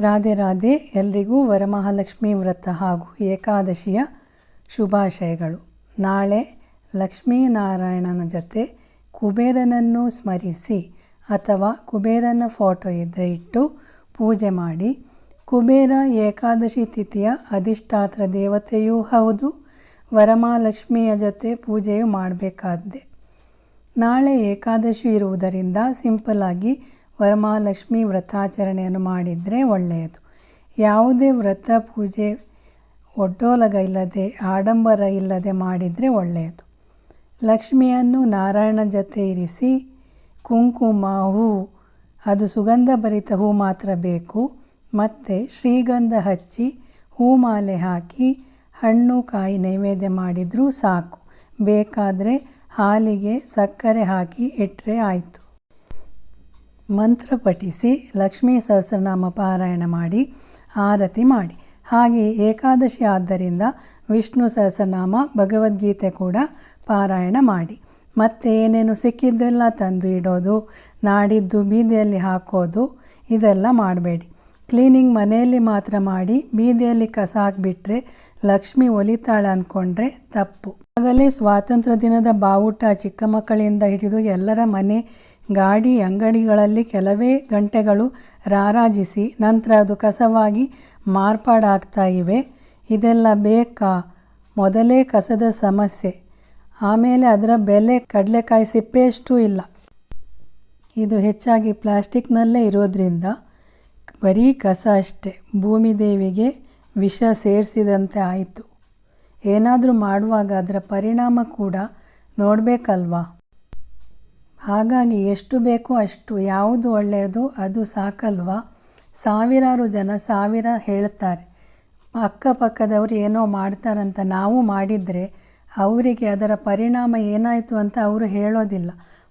ರಾಧೆ ರಾಧೆ, ಎಲ್ರಿಗೂ ವರಮಹಾಲಕ್ಷ್ಮಿ ವ್ರತ ಹಾಗೂ ಏಕಾದಶಿಯ ಶುಭಾಶಯಗಳು. ನಾಳೆ ಲಕ್ಷ್ಮೀನಾರಾಯಣನ ಜೊತೆ ಕುಬೇರನನ್ನು ಸ್ಮರಿಸಿ ಅಥವಾ ಕುಬೇರನ ಫೋಟೋ ಇದ್ದರೆ ಇಟ್ಟು ಪೂಜೆ ಮಾಡಿ. ಕುಬೇರ ಏಕಾದಶಿ ತಿಥಿಯ ಅಧಿಷ್ಠಾತ್ರ ದೇವತೆಯೂ ಹೌದು, ವರಮಹಾಲಕ್ಷ್ಮಿಯ ಜೊತೆ ಪೂಜೆಯು ಮಾಡಬೇಕಾದ್ದೆ. ನಾಳೆ ಏಕಾದಶಿ ಇರುವುದರಿಂದ ಸಿಂಪಲ್ಲಾಗಿ ವರಮಹಾಲಕ್ಷ್ಮಿ ವ್ರತಾಚರಣೆಯನ್ನು ಮಾಡಿದರೆ ಒಳ್ಳೆಯದು. ಯಾವುದೇ ವ್ರತ, ಪೂಜೆ, ಒಡ್ಡೋಲಗ ಇಲ್ಲದೆ, ಆಡಂಬರ ಇಲ್ಲದೆ ಮಾಡಿದರೆ ಒಳ್ಳೆಯದು. ಲಕ್ಷ್ಮಿಯನ್ನು ನಾರಾಯಣ ಜೊತೆ ಇರಿಸಿ, ಕುಂಕುಮ, ಹೂ, ಅದು ಸುಗಂಧ ಭರಿತ ಹೂ ಮಾತ್ರ ಬೇಕು. ಮತ್ತು ಶ್ರೀಗಂಧ ಹಚ್ಚಿ ಹೂಮಾಲೆ ಹಾಕಿ, ಹಣ್ಣು, ಕಾಯಿ ನೈವೇದ್ಯ ಮಾಡಿದರೂ ಸಾಕು. ಬೇಕಾದರೆ ಹಾಲಿಗೆ ಸಕ್ಕರೆ ಹಾಕಿ ಇಟ್ಟರೆ ಆಯಿತು. ಮಂತ್ರ ಪಠಿಸಿ ಲಕ್ಷ್ಮೀ ಸಹಸ್ರನಾಮ ಪಾರಾಯಣ ಮಾಡಿ, ಆರತಿ ಮಾಡಿ. ಹಾಗೆ ಏಕಾದಶಿ ಆದ್ದರಿಂದ ವಿಷ್ಣು ಸಹಸ್ರನಾಮ ಭಗವದ್ಗೀತೆ ಕೂಡ ಪಾರಾಯಣ ಮಾಡಿ. ಮತ್ತೆ ಏನೇನು ಸಿಕ್ಕಿದ್ದೆಲ್ಲ ತಂದು ಇಡೋದು, ನಾಡಿದ್ದು ಬೀದಿಯಲ್ಲಿ ಹಾಕೋದು, ಇದೆಲ್ಲ ಮಾಡಬೇಡಿ. ಕ್ಲೀನಿಂಗ್ ಮನೆಯಲ್ಲಿ ಮಾತ್ರ ಮಾಡಿ, ಬೀದಿಯಲ್ಲಿ ಕಸ ಹಾಕಿಬಿಟ್ರೆ ಲಕ್ಷ್ಮಿ ಒಲಿತಾಳೆ ಅಂದ್ಕೊಂಡ್ರೆ ತಪ್ಪು. ಆಗಲೇ ಸ್ವಾತಂತ್ರ್ಯ ದಿನದ ಬಾವುಟ ಚಿಕ್ಕ ಮಕ್ಕಳಿಂದ ಹಿಡಿದು ಎಲ್ಲರ ಮನೆ ಗಾಡಿ ಅಂಗಡಿಗಳಲ್ಲಿ ಕೆಲವೇ ಗಂಟೆಗಳು ರಾರಾಜಿಸಿ ನಂತರ ಅದು ಕಸವಾಗಿ ಮಾರ್ಪಾಡಾಗ್ತಾ ಇವೆ. ಇದೆಲ್ಲ ಬೇಕಾ? ಮೊದಲೇ ಕಸದ ಸಮಸ್ಯೆ. ಆಮೇಲೆ ಅದರ ಬೆಲೆ ಕಡಲೆಕಾಯಿ ಸಿಪ್ಪೆಯಷ್ಟು ಇಲ್ಲ. ಇದು ಹೆಚ್ಚಾಗಿ ಪ್ಲಾಸ್ಟಿಕ್ನಲ್ಲೇ ಇರೋದ್ರಿಂದ ಬರೀ ಕಸ ಅಷ್ಟೆ. ಭೂಮಿ ದೇವಿಗೆ ವಿಷ ಸೇರಿಸಿದಂತೆ ಆಯಿತು. ಏನಾದರೂ ಮಾಡುವಾಗ ಅದರ ಪರಿಣಾಮ ಕೂಡ ನೋಡಬೇಕಲ್ವಾ? ಹಾಗಾಗಿ ಎಷ್ಟು ಬೇಕೋ ಅಷ್ಟು ಯಾವುದು ಒಳ್ಳೆಯದು ಅದು ಸಾಕಲ್ವಾ? ಸಾವಿರಾರು ಜನ ಸಾವಿರ ಹೇಳ್ತಾರೆ. ಅಕ್ಕಪಕ್ಕದವರು ಏನೋ ಮಾಡ್ತಾರಂತ ನಾವು ಮಾಡಿದರೆ ಅವರಿಗೆ ಅದರ ಪರಿಣಾಮ ಏನಾಯಿತು ಅಂತ ಅವರು ಹೇಳೋದಿಲ್ಲ.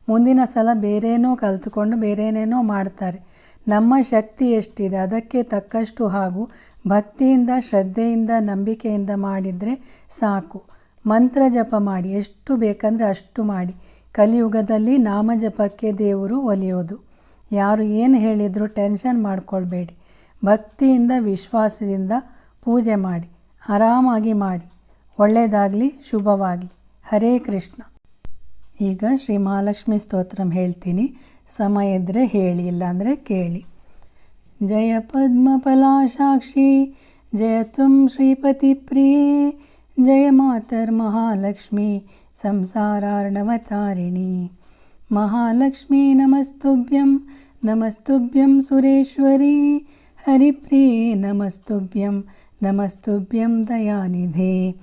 ಮುಂದಿನ ಸಲ ಬೇರೇನೋ ಕಲ್ತುಕೊಂಡು ಬೇರೇನೇನೋ ಮಾಡ್ತಾರೆ. ನಮ್ಮ ಶಕ್ತಿ ಎಷ್ಟಿದೆ ಅದಕ್ಕೆ ತಕ್ಕಷ್ಟು ಹಾಗೂ ಭಕ್ತಿಯಿಂದ, ಶ್ರದ್ಧೆಯಿಂದ, ನಂಬಿಕೆಯಿಂದ ಮಾಡಿದರೆ ಸಾಕು. ಮಂತ್ರ ಜಪ ಮಾಡಿ, ಎಷ್ಟು ಬೇಕಂದರೆ ಅಷ್ಟು ಮಾಡಿ. ಕಲಿಯುಗದಲ್ಲಿ ನಾಮಜಪಕ್ಕೆ ದೇವರು ಒಲಿಯೋದು. ಯಾರು ಏನು ಹೇಳಿದರೂ ಟೆನ್ಷನ್ ಮಾಡಿಕೊಳ್ಬೇಡಿ. ಭಕ್ತಿಯಿಂದ, ವಿಶ್ವಾಸದಿಂದ ಪೂಜೆ ಮಾಡಿ. ಆರಾಮಾಗಿ ಮಾಡಿ. ಒಳ್ಳೆಯದಾಗಲಿ ಶುಭವಾಗಲಿ. ಹರೇ ಕೃಷ್ಣ. ಈಗ ಶ್ರೀ ಮಹಾಲಕ್ಷ್ಮಿ ಸ್ತೋತ್ರಂ ಹೇಳ್ತೀನಿ. ಸಮಯ ಇದ್ದರೆ ಹೇಳಿ, ಇಲ್ಲಾಂದರೆ ಕೇಳಿ. ಜಯ ಪದ್ಮಫಲಾಶಾಕ್ಷಿ ಜಯ ತ್ವಂ ಶ್ರೀಪತಿ ಪ್ರಿಯೇ ಜಯ ಮಾತರ್ಮಹಾಲಕ್ಷ್ಮಿ సంసారార్ణవతారిణి మహాలక్ష్మీ నమస్తుభ్యం నమస్తుభ్యం సురేశ్వరి హరిప్రియ నమస్తుభ్యం నమస్తుభ్యం దయానిధే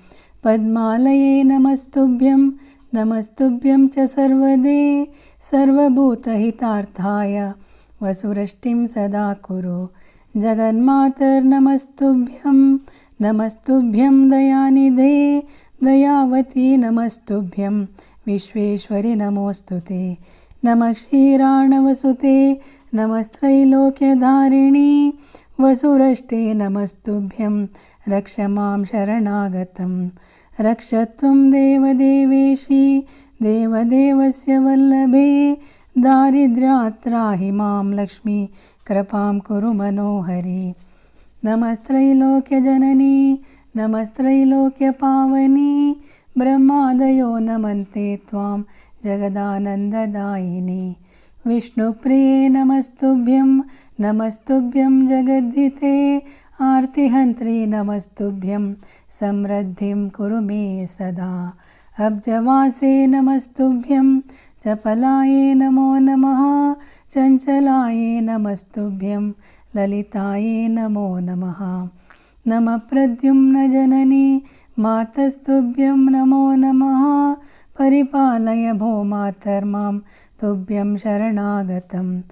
పద్మాలయే నమస్తుభ్యం నమస్తుభ్యం చ సర్వదే సర్వభూతహితార్థాయ వసురష్టిం సదా కురు జగన్మాతర్నమస్తుభ్యం నమస్తుభ్యం దయానిధే दयावती नमस्तुभ्यं विश्वेश्वरि नमोऽस्तु ते। नमः क्षीराणवसुते नमस्त्रैलोक्यधारिणी वसुरष्टे नमस्तुभ्यं रक्ष मां शरणागतं रक्ष त्वं देवदेवेशी देवदेवस्य वल्लभे दारिद्रात्राहि मां लक्ष्मी कृपां कुरु मनोहरि। नमस्त्रैलोक्यजननी नमस्त्रैलोक्यपावनी ब्रह्मादयो नमन्ते त्वां जगदानन्ददायिनी। विष्णुप्रिये नमस्तुभ्यं नमस्तुभ्यं जगद्धिते आर्तिहन्त्री नमस्तुभ्यं समृद्धिं कुरु मे सदा। अब्जवासे नमस्तुभ्यं चपलाये नमो नमः चञ्चलाये नमस्तुभ्यं ललिताये नमो नमः नमः प्रद्युम्नजननी मातस्तुभ्यं नमो नमः। परिपालय भो मातर्मां तुभ्यं शरणागतं।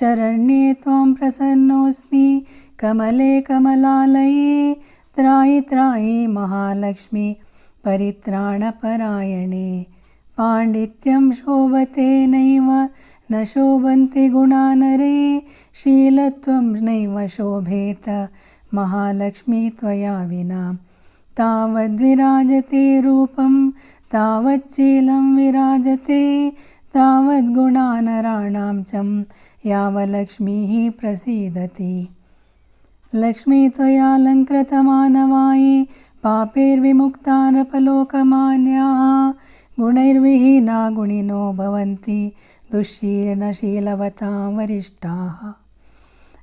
शरण्ये त्वां प्रसन्नोऽस्मि कमले कमलालये। त्रायि त्रायि महालक्ष्मी परित्राणपरायणे। पाण्डित्यं शोभते नैव न शोभन्ति गुणानरे। शीलत्वं नैव शोभेत महालक्ष्मी त्वया विना। तावद्विराजते रूपं तावच्चीलं विराजते तावद्गुणानराणां चं यावलक्ष्मीः प्रसीदति। लक्ष्मी त्वयालङ्कृतमानवाये पापैर्विमुक्ता नृपलोकमान्याः गुणैर्विहीना गुणिनो भवन्ति दुःशीलनशीलवतां वरिष्ठाः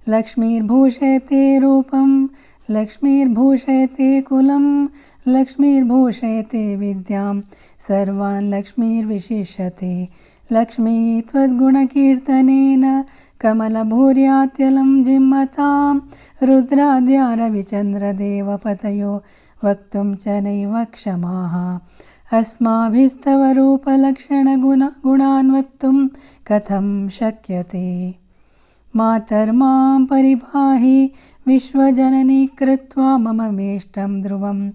लक्ष्मीर्भूषयते रूपं लक्ष्मीर्भूषयते कुलं लक्ष्मीर्भूषयते विद्यां सर्वान् लक्ष्मीर्विशिष्यते। लक्ष्मी त्वद्गुणकीर्तनेन कमलभूर्यात्यलं जिह्मतां रुद्राद्या रविचन्द्रदेवपतयो वक्तुं च नैव क्षमाः। अस्माभिस्तव रूपलक्षणगुण गुणान् वक्तुं कथं शक्यते मातर्मां परिपाहि विश्वजननी कृत्वा मम मेष्टं ध्रुवं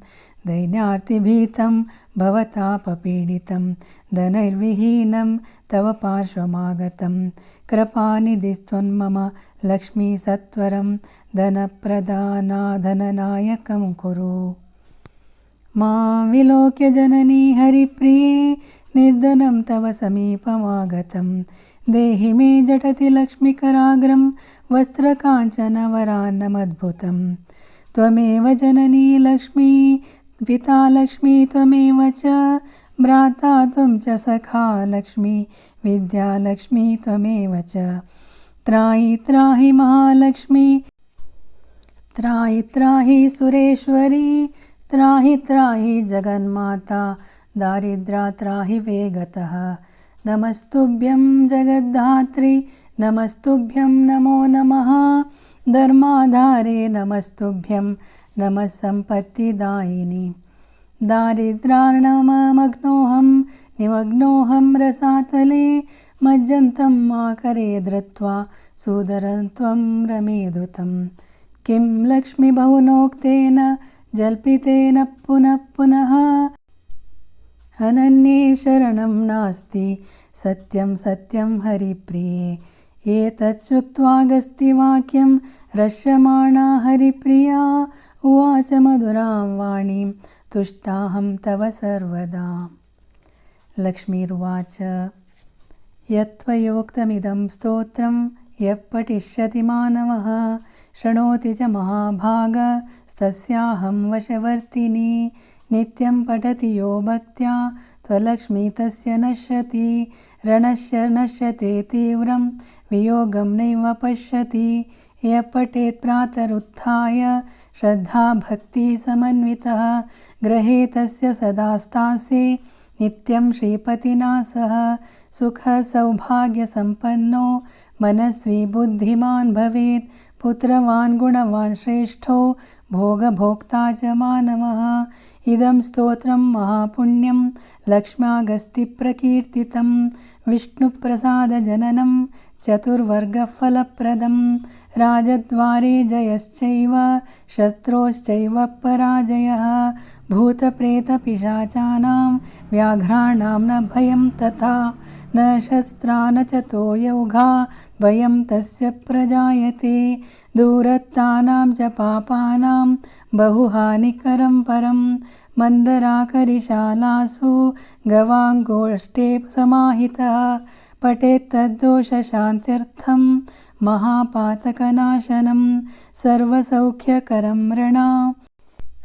दैन्यार्तिभीतं भवतापपीडितं धनैर्विहीनं तव पार्श्वमागतं कृपानिधिस्त्वन्मम लक्ष्मीसत्वरं धनप्रदानाधननायकं कुरु। मां विलोक्य जननी हरिप्रिये निर्धनं तव समीपमागतं देहि मे झटति लक्ष्मीकराग्रं वस्त्रकाञ्चनवरान्नमद्भुतं त्वमेव जननी लक्ष्मी, पिता लक्ष्मी, त्वमेव च भ्राता, त्वं च सखा लक्ष्मी विद्यालक्ष्मी त्वमेव च। त्रायि त्राहि महालक्ष्मी त्रायि त्राहि सुरेश्वरी, त्राहि त्राहि जगन्माता दारिद्रा त्राहि वेगतः नमस्तुभ्यं जगद्धात्री नमस्तुभ्यं नमो नमः। धर्माधारे नमस्तुभ्यं नमः सम्पत्तिदायिनि। दारिद्रार्णममग्नोऽहं निमग्नोऽहं रसातले। मज्जन्तं माकरे धृत्वा सुदरं त्वं रमे धृतं किं लक्ष्मीबहुनोक्तेन जल्पितेन पुनः पुनः अनन्ये शरणं नास्ति। सत्यं सत्यं हरिप्रिये। एतच्छ्रुत्वागस्तिवाक्यं रश्यमाणा हरिप्रिया। उवाच मधुरां वाणीं तुष्टाहं तव सर्वदा। लक्ष्मीरुवाच यत्त्वयोक्तमिदं स्तोत्रं यः पठिष्यति मानवः शृणोति च महाभागस्तस्याहं वशवर्तिनी नित्यं पठति यो भक्त्या, त्वलक्ष्मी तस्य नश्यति, रणस्य नश्यते तीव्रं, वियोगं नैव पश्यति। यः पठेत् प्रातरुत्थाय श्रद्धाभक्तिसमन्वितः गृहे तस्य सदा स्थासे नित्यं श्रीपतिना सह सुखसौभाग्यसम्पन्नो, मनस्वी बुद्धिमान् भवेत्। पुत्रवान् गुणवान् श्रेष्ठो भोगभोक्ता च मानवः इदं स्तोत्रं महापुण्यं लक्ष्म्यागस्तिप्रकीर्तितं विष्णुप्रसादजननं चतुर्वर्गफलप्रदं। राजद्वारे जयश्चैव, शस्त्रोश्चैव पराजयः। भूतप्रेतपिशाचानां, व्याघ्राणां न भयं तथा। न शस्त्रा न च तो योगा द्वयं तस्य प्रजायते। दूरत्तानां च पापानां, बहुहानिकरं परं। मन्दराकरिशालासु गवाङ्गोष्ठे समाहितः। पठेत्तद्दोषशान्त्यर्थं महापातकनाशनं सर्वसौख्यकरं ऋणा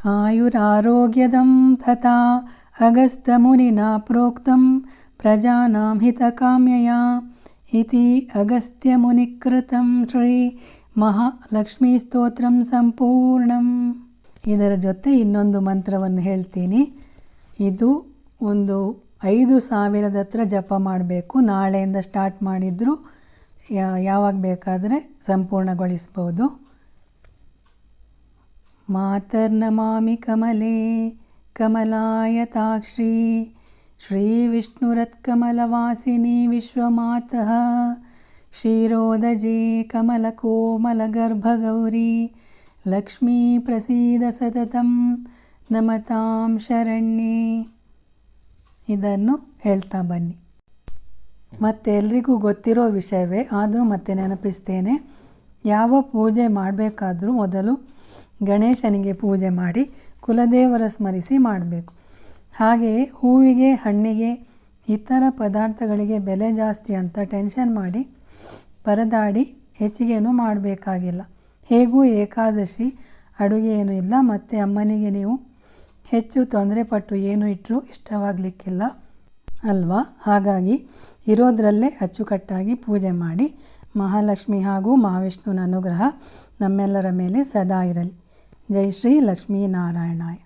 आयुरारोग्यदं तथा अगस्त्यमुनिना प्रोक्तं प्रजानां हितकाम्यया इति ಅಗಸ್ತ್ಯಮುನಿಕೃತಂ ಶ್ರೀ ಮಹಾಲಕ್ಷ್ಮೀ ಸಂಪೂರ್ಣಂ ಇದರ ಜೊತೆ ಇನ್ನೊಂದು ಮಂತ್ರವನ್ನು ಹೇಳ್ತೀನಿ ಇದು ಒಂದು ಐದು ಸಾವಿರದ ಹತ್ರ ಜಪ ಮಾಡಬೇಕು ನಾಳೆಯಿಂದ ಸ್ಟಾರ್ಟ್ ಮಾಡಿದರೂ ಯಾವಾಗ ಬೇಕಾದರೆ ಸಂಪೂರ್ಣಗೊಳಿಸ್ಬೋದು ಮಾತರ್ನಮಾಮಿ ಕಮಲೆ ಕಮಲಾಯತಾಕ್ಷಿ श्रीविष्णुरत्कमलवासिनी विश्वमातः क्षीरोदजे कमलकोमलगर्भगौरी ಲಕ್ಷ್ಮೀ ಪ್ರಸೀದ ಸತತಂ ನಮತಾಂ ಶರಣ್ಯೇ ಇದನ್ನು ಹೇಳ್ತಾ ಬನ್ನಿ. ಮತ್ತೆ ಎಲ್ರಿಗೂ ಗೊತ್ತಿರೋ ವಿಷಯವೇ, ಆದರೂ ಮತ್ತೆ ನೆನಪಿಸ್ತೇನೆ. ಯಾವ ಪೂಜೆ ಮಾಡಬೇಕಾದರೂ ಮೊದಲು ಗಣೇಶನಿಗೆ ಪೂಜೆ ಮಾಡಿ ಕುಲದೇವರ ಸ್ಮರಿಸಿ ಮಾಡಬೇಕು. ಹಾಗೆಯೇ ಹೂವಿಗೆ, ಹಣ್ಣಿಗೆ, ಇತರ ಪದಾರ್ಥಗಳಿಗೆ ಬೆಲೆ ಜಾಸ್ತಿ ಅಂತ ಟೆನ್ಷನ್ ಮಾಡಿ ಪರದಾಡಿ ಹೆಚ್ಚಿಗೆನೂ ಮಾಡಬೇಕಾಗಿಲ್ಲ. ಹೇಗೂ ಏಕಾದಶಿ ಅಡುಗೆ ಏನೂ ಇಲ್ಲ. ಮತ್ತು ಅಮ್ಮನಿಗೆ ನೀವು ಹೆಚ್ಚು ತೊಂದರೆ ಪಟ್ಟು ಏನು ಇಟ್ಟರೂ ಇಷ್ಟವಾಗಲಿಕ್ಕಿಲ್ಲ. ಅಲ್ವಾ? ಹಾಗಾಗಿ ಇರೋದರಲ್ಲೇ ಅಚ್ಚುಕಟ್ಟಾಗಿ ಪೂಜೆ ಮಾಡಿ ಮಹಾಲಕ್ಷ್ಮಿ ಹಾಗೂ ಮಹಾವಿಷ್ಣುವಿನ ಅನುಗ್ರಹ ನಮ್ಮೆಲ್ಲರ ಮೇಲೆ ಸದಾ ಇರಲಿ. ಜೈ ಶ್ರೀ ಲಕ್ಷ್ಮೀನಾರಾಯಣಾಯ.